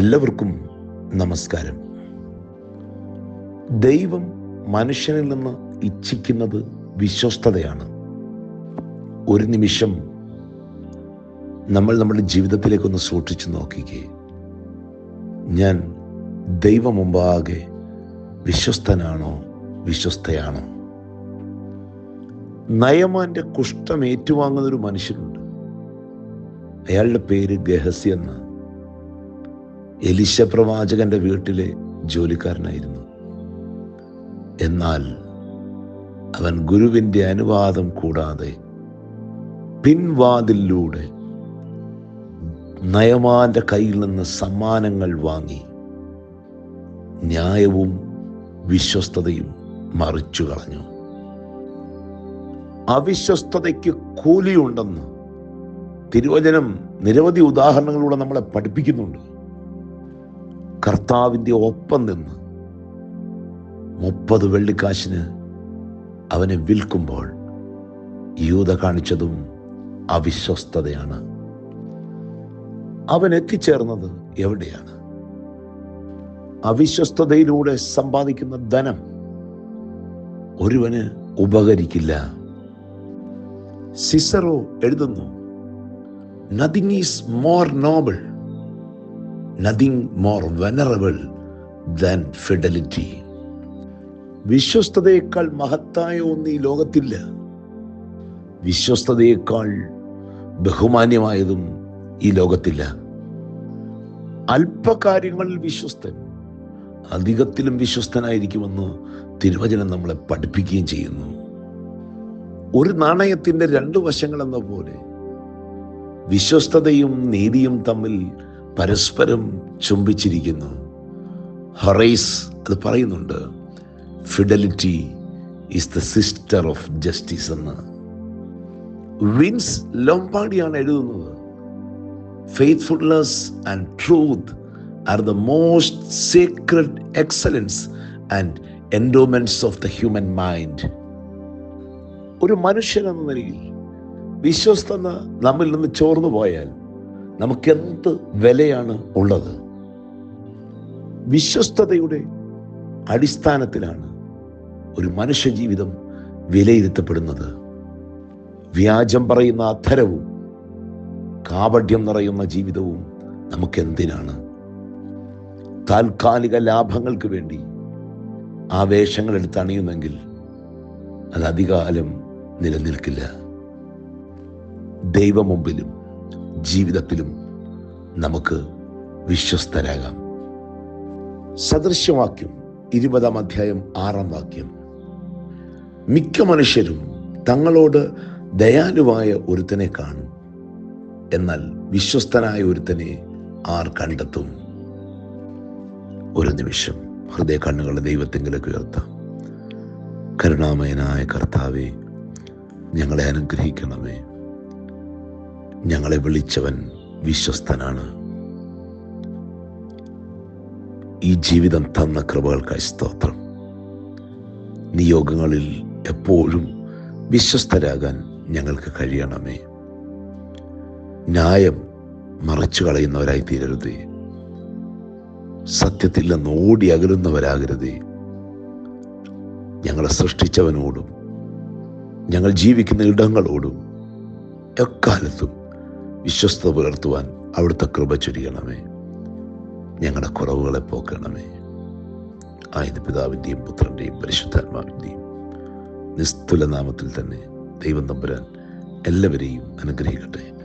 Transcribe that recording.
എല്ലാവർക്കും നമസ്കാരം. ദൈവം മനുഷ്യനിൽ നിന്ന് ഇച്ഛിക്കുന്നത് വിശ്വസ്തതയാണ്. ഒരു നിമിഷം നമ്മൾ നമ്മുടെ ജീവിതത്തിലേക്കൊന്ന് സൂക്ഷിച്ചു നോക്കിക്കേ. ഞാൻ ദൈവം മുമ്പാകെ വിശ്വസ്തനാണോ? വിശ്വസ്തയാണോ? നയമാന്റെ കുഷ്ഠം ഏറ്റുവാങ്ങുന്ന ഒരു മനുഷ്യനുണ്ട് അയാളുടെ പേര് ഗഹസി എന്ന. എലിശ പ്രവാചകന്റെ വീട്ടിലെ ജോലിക്കാരനായിരുന്നു. എന്നാൽ അവൻ ഗുരുവിന്റെ അനുവാദം കൂടാതെ പിൻവാതിലൂടെ നയമാന്റെ കയ്യിൽ നിന്ന് സമ്മാനങ്ങൾ വാങ്ങി ന്യായവും വിശ്വസ്തതയും മറിച്ചു കളഞ്ഞു. അവിശ്വസ്തതയ്ക്ക് കൂലിയുണ്ടെന്ന് തിരുവചനം നിരവധി ഉദാഹരണങ്ങളിലൂടെ നമ്മളെ പഠിപ്പിക്കുന്നുണ്ട്. കർത്താവിന്റെ ഒപ്പം നിന്ന് മുപ്പത് വെള്ളിക്കാശിന് അവനെ വിൽക്കുമ്പോൾ യൂത കാണിച്ചതും അവിശ്വസ്തതയാണ്. അവൻ എത്തിച്ചേർന്നത് എവിടെയാണ്? അവിശ്വസ്തതയിലൂടെ സമ്പാദിക്കുന്ന ധനം ഒരുവന് ഉപകരിക്കില്ല. സിസറോ എഴുതുന്നു nothing is more noble. Nothing more venerable than fidelity വിശ്വസ്തതയേക്കാൾ മഹത്തായ ഒന്ന് ഈ ലോകത്തില്ല. വിശ്വസ്തതയേക്കാൾ ബഹുമാന്യമായതും ഈ ലോകത്തില്ല. അല്പകാര്യങ്ങളിൽ വിശ്വസ്തൻ അധികത്തിലും വിശ്വസ്തനായിരിക്കുമെന്ന് തിരുവചനം നമ്മളെ പഠിപ്പിക്കുകയും ചെയ്യുന്നു. ഒരു നാണയത്തിന്റെ രണ്ട് വശങ്ങൾ എന്ന പോലെ വിശ്വസ്തതയും നീതിയും തമ്മിൽ പരസ്പരം ചുംബിച്ചിരിക്കുന്നു. ഹൊറൈസ് അത് പറയുന്നുണ്ട് fidelity is the sister of justice എന്ന്. വിൻസ് ലോംപാടിയാണ് എഴുതുന്നത് faithfulness and truth are the most secret excellence and endowments of the human mind ഒരു മനുഷ്യൻ എന്ന നിലയിൽ വിശ്വസ്തത നമ്മിൽ നിന്ന് ചോർന്നു പോയാൽ നമുക്കെന്ത് വിലയാണ് ഉള്ളത്? വിശ്വസ്തതയുടെ അടിസ്ഥാനത്തിലാണ് ഒരു മനുഷ്യ ജീവിതം വിലയിരുത്തപ്പെടുന്നത്. വ്യാജം പറയുന്ന അധരവും കാപഢ്യം നിറയുന്ന ജീവിതവും നമുക്കെന്തിനാണ്? താൽക്കാലിക ലാഭങ്ങൾക്ക് വേണ്ടി ആ വേഷങ്ങൾ എടുത്ത് അണിയുന്നെങ്കിൽ അത് അധികാലം നിലനിൽക്കില്ല. ദൈവമുമ്പിലും ജീവിതത്തിലും നമുക്ക് വിശ്വസ്തരാകാം. സദൃശ്യവാക്യം ഇരുപതാം അധ്യായം ആറാം വാക്യം. മിക്ക മനുഷ്യരും തങ്ങളോട് ദയാലുവായ ഒരുത്തനെ കാണും. എന്നാൽ വിശ്വസ്തനായ ഒരുത്തനെ ആർ കണ്ടെത്തും. ഒരു നിമിഷം ഹൃദയ കണ്ണുകളെ ദൈവത്തെങ്കിലേക്ക് ഉയർത്താം. കരുണാമയനായ കർത്താവെ ഞങ്ങളെ അനുഗ്രഹിക്കണമേ. ഞങ്ങളെ വിളിച്ചവൻ വിശ്വസ്തനാണ്. ഈ ജീവിതം തന്ന കൃപകൾക്കായി സ്തോത്രം. നിയോഗങ്ങളിൽ എപ്പോഴും വിശ്വസ്തരാകാൻ ഞങ്ങൾക്ക് കഴിയണമേ. ന്യായം മറച്ചു കളയുന്നവരായി തീരരുതേ. സത്യത്തിൽ നിന്ന് ഓടി അകലുന്നവരാകരുതേ. ഞങ്ങളെ സൃഷ്ടിച്ചവനോടും ഞങ്ങൾ ജീവിക്കുന്ന ഇടങ്ങളോടും എക്കാലത്തും വിശ്വസ്ത പുലർത്തുവാൻ അവിടുത്തെ കൃപ ചൊരിയണമേ. ഞങ്ങളുടെ കുറവുകളെ പോക്കണമേ. ആയത് പിതാവിന്റെയും പുത്രന്റെയും പരിശുദ്ധാത്മാവിന്റെയും നിസ്തുല നാമത്തിൽ തന്നെ ദൈവം തമ്പുരാൻ എല്ലാവരെയും അനുഗ്രഹിക്കട്ടെ.